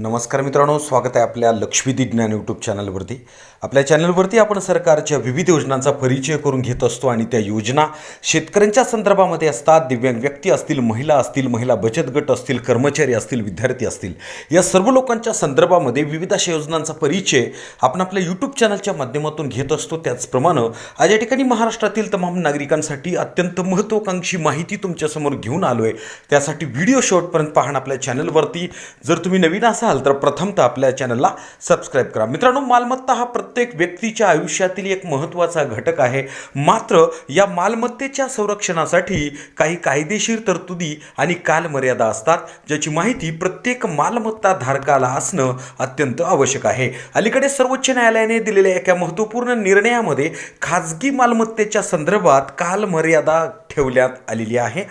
नमस्कार मित्रांनो स्वागत आहे आपल्या लक्ष्मी ज्ञान यूट्यूब चॅनलवरती. आपल्या चॅनलवरती आपण सरकारच्या विविध योजनांचा परिचय करून घेत असतो आणि त्या योजना शेतकऱ्यांच्या संदर्भामध्ये असतात. दिव्यांग व्यक्ती असतील महिला असतील महिला बचत गट असतील कर्मचारी असतील विद्यार्थी असतील. या सर्व लोकांच्या संदर्भामध्ये विविध अशा योजनांचा परिचय आपण आपल्या यूट्यूब चॅनलच्या माध्यमातून घेत असतो. त्याचप्रमाणे आज या ठिकाणी महाराष्ट्रातील तमाम नागरिकांसाठी अत्यंत महत्त्वाकांक्षी माहिती तुमच्यासमोर घेऊन आलो आहे त्यासाठी व्हिडिओ शॉर्टपर्यंत पाहणं आपल्या चॅनलवरती. जर तुम्ही नवीन असाल तर प्रथमतः आपल्या चॅनलला सबस्क्राईब करा. मित्रांनो मालमत्ता हा प्रत्येक व्यक्तीच्या आयुष्यातील एक महत्त्वाचा घटक आहे. मात्र या मालमत्तेच्या संरक्षणासाठी काही कायदेशीर तरतुदी आणि कालमर्यादा असतात ज्याची माहिती प्रत्येक मालमत्ता धारकाला असणं अत्यंत आवश्यक आहे. अलीकडे सर्वोच्च न्यायालयाने दिलेल्या एका महत्त्वपूर्ण निर्णयामध्ये खाजगी मालमत्तेच्या संदर्भात कालमर्यादा ठेवण्यात आलेली आहे.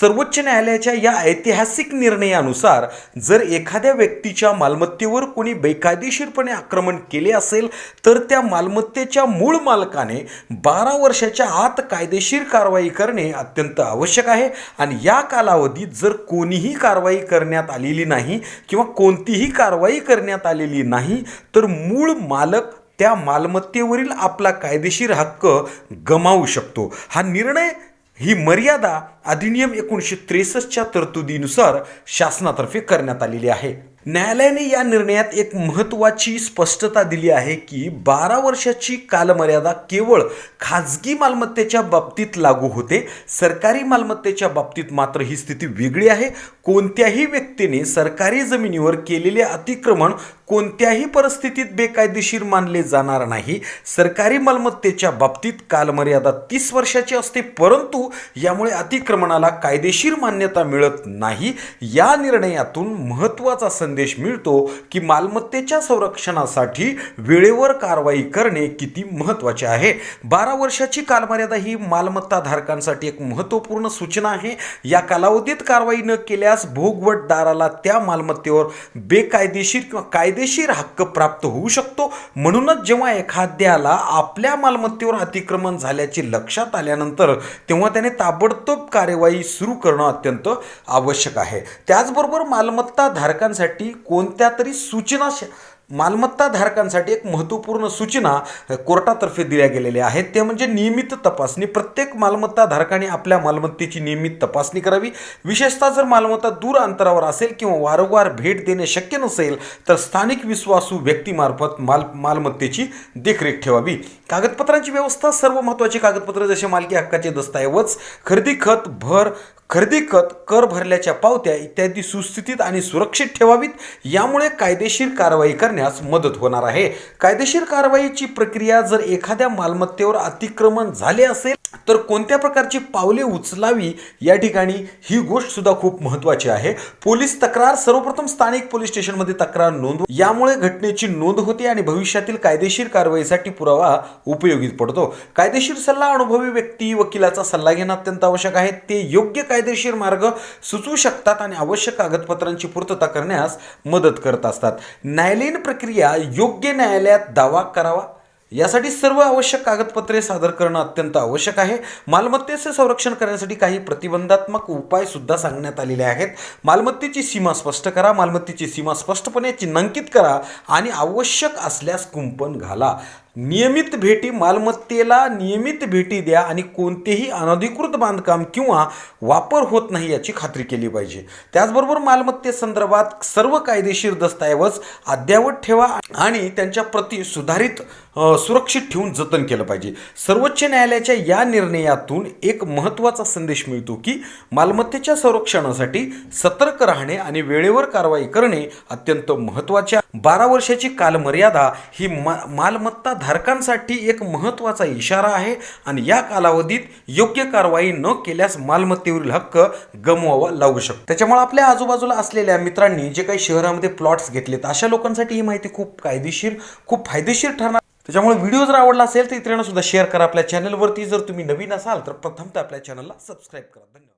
सर्वोच्च न्यायालयाच्या या ऐतिहासिक निर्णयानुसार जर एखाद्या व्यक्तीच्या मालमत्तेवर कोणी बेकायदेशीरपणे आक्रमण केले असेल तर त्या मालमत्तेच्या मूळ मालकाने बारा वर्षाच्या आत कायदेशीर कारवाई करणे अत्यंत आवश्यक आहे. आणि या कालावधीत जर कोणीही कारवाई करण्यात आलेली नाही किंवा कोणतीही कारवाई करण्यात आलेली नाही तर मूळ मालक त्या मालमत्तेवरील आपला कायदेशीर हक्क गमावू शकतो. हा निर्णय ही मर्यादा अधिनियम एकोणीसशे त्रेसष्टच्या तरतुदीनुसार शासनातर्फे करण्यात आलेली आहे. न्यायालयाने या निर्णयात एक महत्त्वाची स्पष्टता दिली आहे की बारा वर्षाची कालमर्यादा केवळ खाजगी मालमत्तेच्या बाबतीत लागू होते सरकारी मालमत्तेच्या बाबतीत मात्र ही स्थिती वेगळी आहे. कोणत्याही व्यक्तीने सरकारी जमिनीवर केलेले अतिक्रमण कोणत्याही परिस्थितीत बेकायदेशीर मानले जाणार नाही. सरकारी मालमत्तेच्या बाबतीत कालमर्यादा तीस वर्षाची असते परंतु यामुळे अतिक्रमणाला कायदेशीर मान्यता मिळत नाही. या निर्णयातून महत्त्वाचा संदेश मिळतो की मालमत्तेच्या संरक्षणासाठी वेळेवर कारवाई करणे किती महत्त्वाचे आहे. बारा वर्षाची कालमर्यादा ही मालमत्ता धारकांसाठी एक महत्त्वपूर्ण सूचना आहे. या कालावधीत कारवाई न केल्यास भोगवटदाराला त्या मालमत्तेवर बेकायदेशीर किंवा कायदेशीर हक्क प्राप्त होऊ शकतो. म्हणूनच जेव्हा एखाद्याला आपल्या मालमत्तेवर अतिक्रमण झाल्याचे लक्षात आल्यानंतर तेव्हा त्याने ताबडतोब कार्यवाही सुरू करणं अत्यंत आवश्यक आहे. त्याचबरोबर मालमत्ता धारकांसाठी कोणत्या तरी सूचना श- मालमत्ता धारकांसाठी एक महत्त्वपूर्ण सूचना कोर्टातर्फे दिल्या गेलेल्या आहेत. ते म्हणजे नियमित तपासणी. प्रत्येक मालमत्ता धारकाने आपल्या मालमत्तेची नियमित तपासणी करावी. विशेषतः जर मालमत्ता दूर अंतरावर असेल किंवा वारंवार भेट देणे शक्य नसेल तर स्थानिक विश्वासू व्यक्तीमार्फत माल मालमत्तेची देखरेख ठेवावी. कागदपत्रांची व्यवस्था सर्व महत्त्वाची कागदपत्र जसे मालकी हक्काचे दस्तऐवज खरेदी खत भर खरेदी खत कर भरल्याच्या पावत्या इत्यादी सुस्थितीत आणि सुरक्षित ठेवावीत यामुळे कायदेशीर कारवाई करण्यास मदत होणार आहे. कायदेशीर कारवाईची प्रक्रिया जर एखाद्या मालमत्तेवर अतिक्रमण झाले असेल तर कोणत्या प्रकारची पावले उचलावी या ठिकाणी ही गोष्ट सुद्धा खूप महत्वाची आहे. पोलीस तक्रार सर्वप्रथम स्थानिक पोलीस स्टेशनमध्ये तक्रार नोंद यामुळे घटनेची नोंद होते आणि भविष्यातील कायदेशीर कारवाईसाठी पुरावा उपयोगी पडतो. कायदेशीर सल्ला अनुभवी व्यक्ती वकिलाचा सल्ला घेणं अत्यंत आवश्यक आहे. ते योग्य काय कायदेशीर मार्ग सुचवू शकतात आणि आवश्यक कागदपत्रांची पूर्तता करण्यास मदत करत असतात. न्यायालयीन प्रक्रिया योग्य न्यायालयात दावा करावा यासाठी सर्व आवश्यक कागदपत्रे सादर करणं अत्यंत आवश्यक आहे. मालमत्तेचे संरक्षण करण्यासाठी काही प्रतिबंधात्मक उपाय सुद्धा सांगण्यात आलेले आहेत. मालमत्तेची सीमा स्पष्ट करा. मालमत्तेची सीमा स्पष्टपणे चिन्हांकित करा आणि आवश्यक असल्यास कुंपण घाला. नियमित भेटी मालमत्तेला नियमित भेटी द्या आणि कोणतेही अनधिकृत बांधकाम किंवा वापर होत नाही याची खात्री केली पाहिजे. त्याचबरोबर मालमत्तेसंदर्भात सर्व कायदेशीर दस्तऐवज अद्ययावत ठेवा आणि त्यांच्या प्रती सुधारित सुरक्षित ठेवून जतन केलं पाहिजे. सर्वोच्च न्यायालयाच्या या निर्णयातून एक महत्त्वाचा संदेश मिळतो की मालमत्तेच्या संरक्षणासाठी सतर्क राहणे आणि वेळेवर कारवाई करणे अत्यंत महत्त्वाचे बारा वर्षाची कालमर्यादा ही मा मालमत्ता धारकांसाठी एक महत्त्वाचा इशारा आहे आणि या कालावधीत योग्य कारवाई न केल्यास मालमत्तेवरील हक्क गमवावा लागू शकतो. त्याच्यामुळे आपल्या आजूबाजूला असलेल्या मित्रांनी जे काही शहरामध्ये प्लॉट्स घेतलेत अशा लोकांसाठी ही माहिती खूप कायदेशीर खूप फायदेशीर ठरणार त्याच्यामुळे व्हिडिओ जर आवडला असेल तर इतरांना सुद्धा शेअर करा. आपल्या चॅनलवरती जर तुम्ही नवीन असाल तर प्रथमतः आपल्या चॅनलला सबस्क्राईब करा. धन्यवाद.